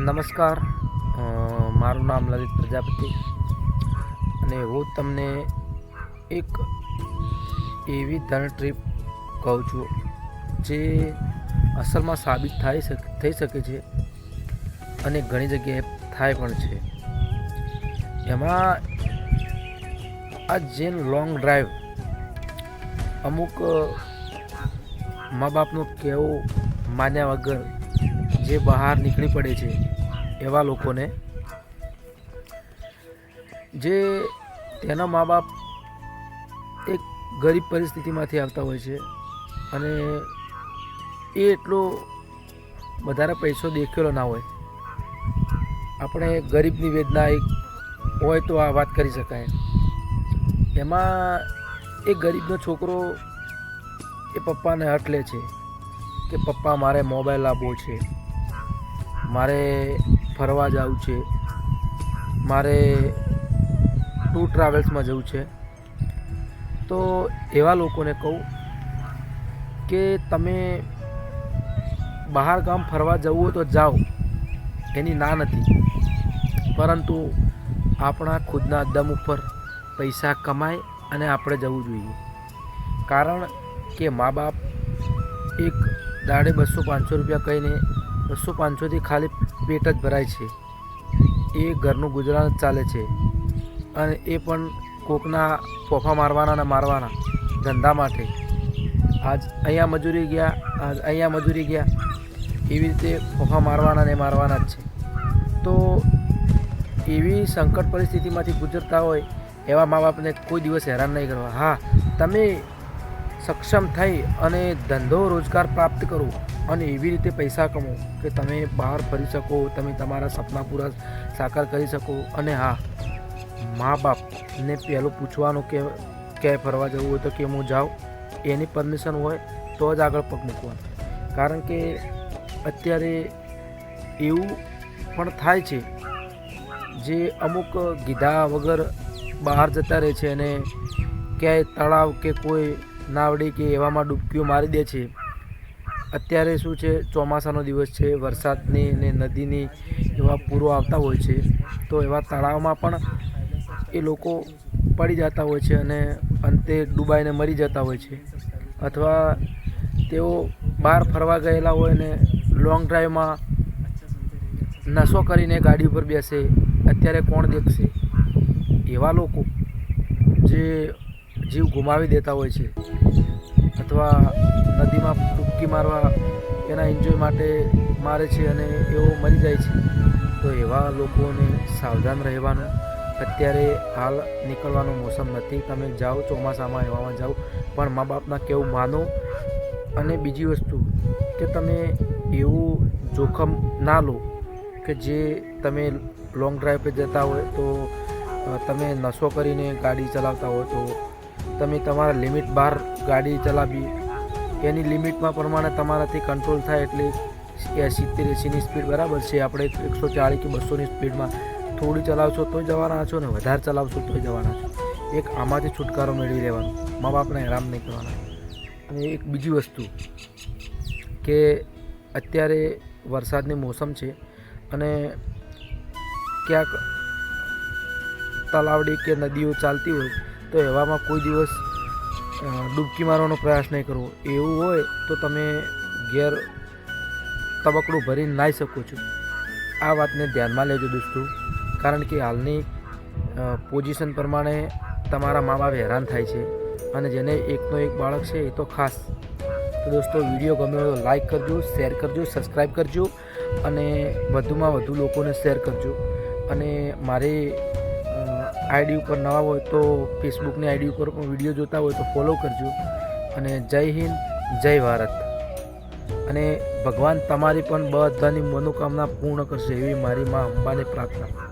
નમસ્કાર. મારું નામ લલિત પ્રજાપતિ અને હું તમને એક એવી ધન ટ્રીપ કહું છું જે અસલમાં સાબિત થાય શકે, થઈ શકે છે અને ઘણી જગ્યાએ થાય પણ છે. એમાં આ જેમ લોંગ ડ્રાઈવ અમુક મા બાપનું કહેવું માન્યા વગર જે બહાર નીકળી પડે છે એવા લોકોને. જે તેના મા બાપ એક ગરીબ પરિસ્થિતિમાંથી આવતા હોય છે અને એ એટલો વધારે પૈસો દેખેલો ના હોય. આપણે ગરીબની વેદના એક હોય તો આ વાત કરી શકાય. એમાં એ ગરીબનો છોકરો એ પપ્પાને હટ લે છે કે પપ્પા મારે મોબાઈલ આપવો છે. મારે ફરવા જવું છે. મારે ટૂર ટ્રાવેલ્સમાં જવું છે. તો એવા લોકોને કહું કે તમે બહાર ગામ ફરવા જવું હોય તો જાઓ. એની ના નથી. પરંતુ આપણા ખુદના દમ ઉપર પૈસા કમાય અને આપણે જવું જોઈએ. કારણ કે મા બાપ એક દાડે બસો પાંચસો રૂપિયા કહીને બસો પાંચસોથી ખાલી પેટ જ ભરાય છે. એ ઘરનું ગુજરાન જ ચાલે છે. અને એ પણ કોકના ફોફા મારવાના ને મારવાના, ધંધા માટે. આજ અહીંયા મજૂરી ગયા, આજ અહીંયા મજૂરી ગયા, એવી રીતે ફોફા મારવાના ને મારવાના જ છે. તો એવી સંકટ પરિસ્થિતિમાંથી ગુજરતા હોય એવા મા બાપને કોઈ દિવસ હેરાન નહીં કરવા. હા, તમે સક્ષમ થઈ અને ધંધો રોજગાર પ્રાપ્ત કરો. અને એવી રીતે પૈસા કમો કે તમે બહાર ફરી શકો, તમે તમારા સપના પૂરા સાકાર કરી શકો. અને હા, મા બાપને પહેલું પૂછવાનું કે ક્યાંય ફરવા જવું હોય તો કે હું જાઉં? એની પરમિશન હોય તો જ આગળ પગ મૂકવાનું. કારણ કે અત્યારે એવું પણ થાય છે, જે અમુક ગીધા વગર બહાર જતા રહે છે અને ક્યાંય તળાવ કે કોઈ નાવડી કે એવામાં ડૂબકીઓ મારી દે છે. અત્યારે શું છે, ચોમાસાનો દિવસ છે, વરસાદની ને નદીની એવા પૂરો આવતા હોય છે, તો એવા તળાવમાં પણ એ લોકો પડી જતા હોય છે અને અંતે ડૂબાઈને મરી જતા હોય છે. અથવા તેઓ બહાર ફરવા ગયેલા હોય ને લોંગ ડ્રાઈવમાં નશો કરીને ગાડી ઉપર બેસે, અત્યારે કોણ દેખશે? એવા લોકો જે જીવ ગુમાવી દેતા હોય છે. અથવા નદીમાં ડૂબકી મારવા એના એન્જોય માટે મારે છે અને એઓ મરી જાય છે. તો એવા લોકોને સાવધાન રહેવાનું. અત્યારે હાલ નીકળવાનો મોસમ નથી. તમે જાઓ ચોમાસામાં, એવામાં જાઓ. પણ મા બાપના કેવું માનો. અને બીજી વસ્તુ કે તમે એવું જોખમ ના લો કે જે તમે લોંગ ડ્રાઈવ પર જતા હોય તો તમે નશો કરીને ગાડી ચલાવતા હોય તો તમે તમારા લિમિટ બહાર ગાડી ચલાવી, એની લિમિટમાં પ્રમાણે તમારાથી કંટ્રોલ થાય એટલે એ સિત્તેર એંસીની સ્પીડ બરાબર છે. આપણે એકસો ચાળીસ કે બસોની સ્પીડમાં થોડી ચલાવશો તોય જવાના છો ને વધારે ચલાવશો તોય જવાના છો. એક આમાંથી છુટકારો મેળવી લેવાનો. મા બાપને હેરાન નહીં કરવાના. અને એક બીજી વસ્તુ કે અત્યારે વરસાદની મોસમ છે અને ક્યાંક તલાવડી કે નદીઓ ચાલતી હોય તો એવામાં કોઈ દિવસ ડૂબકી મારવાનો પ્રયાસ નહીં કરવો. એવું હોય તો તમે ગેર તબકડું ભરીને નાહી શકો છો. આ વાતને ધ્યાનમાં લેજો દોસ્તો. કારણ કે હાલની પોઝિશન પ્રમાણે તમારા મા બાપ હેરાન થાય છે. અને જેને એકનો એક બાળક છે એ તો ખાસ. તો દોસ્તો, વીડિયો ગમ્યો તો લાઈક કરજો, શેર કરજો, સબસ્ક્રાઈબ કરજો અને વધુમાં વધુ લોકોને શેર કરજો. અને મારી આઈડી ઉપર નવા હોય તો ફેસબુકની આઈડી ઉપર પણ વીડિયો જોતા હોય તો ફોલો કરજો. અને જય હિન્દ, જય ભારત. અને ભગવાન તમારી પણ બધાની મનોકામના પૂર્ણ કરશે એવી મારી મા અંબાની પ્રાર્થના.